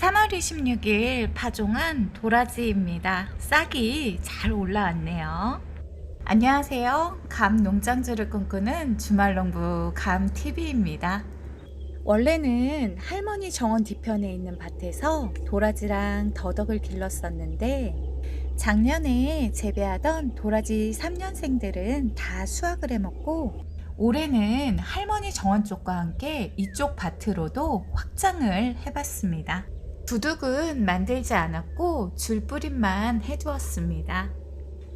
3월 26일 파종한 도라지입니다. 싹이 잘 올라왔네요. 안녕하세요. 감 농장주를 꿈꾸는 주말농부 감TV입니다. 원래는 할머니 정원 뒤편에 있는 밭에서 도라지랑 더덕을 길렀었는데 작년에 재배하던 도라지 3년생들은 다 수확을 해먹고 올해는 할머니 정원 쪽과 함께 이쪽 밭으로도 확장을 해봤습니다. 두둑은 만들지 않았고 줄뿌림만 해두었습니다.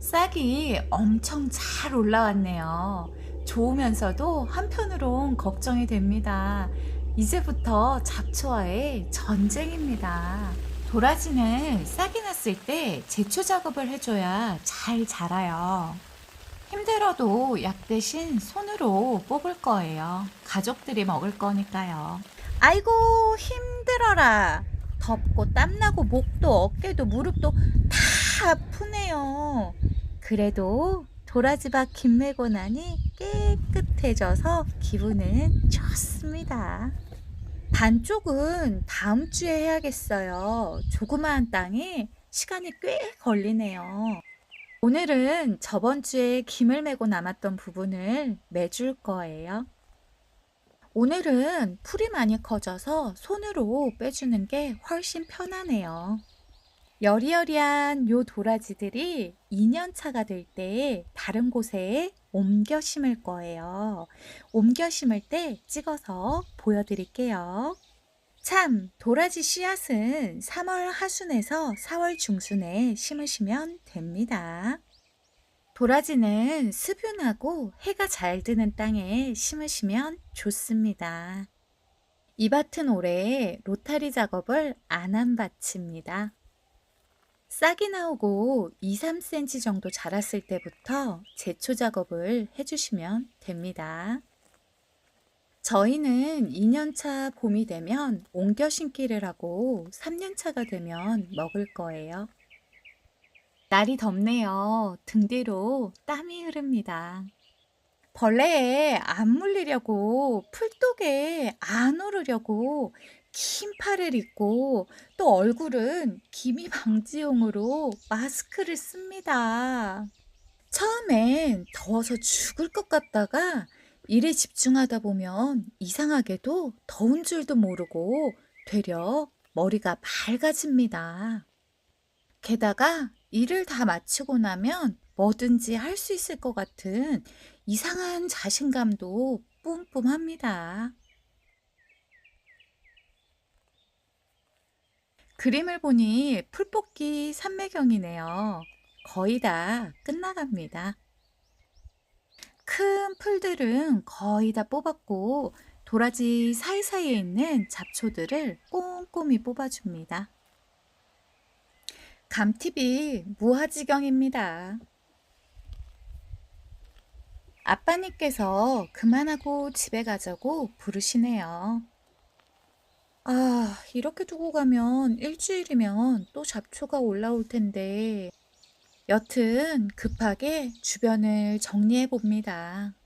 싹이 엄청 잘 올라왔네요. 좋으면서도 한편으론 걱정이 됩니다. 이제부터 잡초와의 전쟁입니다. 도라지는 싹이 났을 때 제초 작업을 해줘야 잘 자라요. 힘들어도 약 대신 손으로 뽑을 거예요. 가족들이 먹을 거니까요. 아이고 힘들어라. 덥고 땀나고 목도 어깨도 무릎도 다 아프네요. 그래도 도라지밭 김 메고 나니 깨끗해져서 기분은 좋습니다. 반쪽은 다음 주에 해야겠어요. 조그마한 땅에 시간이 꽤 걸리네요. 오늘은 저번 주에 김을 메고 남았던 부분을 매줄 거예요. 오늘은 풀이 많이 커져서 손으로 빼주는 게 훨씬 편하네요. 여리여리한 요 도라지들이 2년차가 될 때 다른 곳에 옮겨 심을 거예요. 옮겨 심을 때 찍어서 보여드릴게요. 참, 도라지 씨앗은 3월 하순에서 4월 중순에 심으시면 됩니다. 도라지는 습윤하고 해가 잘 드는 땅에 심으시면 좋습니다. 이 밭은 올해 로타리 작업을 안 한 밭입니다. 싹이 나오고 2, 3cm 정도 자랐을 때부터 제초 작업을 해주시면 됩니다. 저희는 2년차 봄이 되면 옮겨 심기를 하고 3년차가 되면 먹을 거예요. 날이 덥네요. 등 뒤로 땀이 흐릅니다. 벌레에 안 물리려고 풀독에 안 오르려고 긴 팔을 입고 또 얼굴은 기미 방지용으로 마스크를 씁니다. 처음엔 더워서 죽을 것 같다가 일에 집중하다 보면 이상하게도 더운 줄도 모르고 되려 머리가 맑아집니다. 게다가 일을 다 마치고 나면 뭐든지 할 수 있을 것 같은 이상한 자신감도 뿜뿜합니다. 그림을 보니 풀뽑기 삼매경이네요. 거의 다 끝나갑니다. 큰 풀들은 거의 다 뽑았고 도라지 사이사이에 있는 잡초들을 꼼꼼히 뽑아줍니다. 감팁이 무하지경입니다. 아빠님께서 그만하고 집에 가자고 부르시네요. 아, 이렇게 두고 가면 일주일이면 또 잡초가 올라올 텐데. 여튼 급하게 주변을 정리해 봅니다.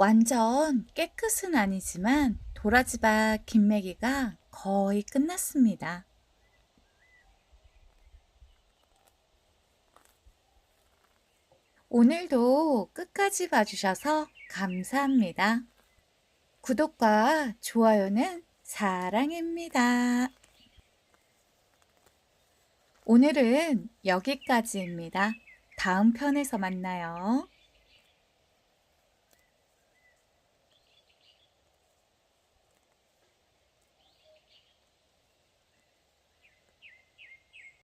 완전 깨끗은 아니지만 도라지밭 김매기가 거의 끝났습니다. 오늘도 끝까지 봐주셔서 감사합니다. 구독과 좋아요는 사랑입니다. 오늘은 여기까지입니다. 다음 편에서 만나요.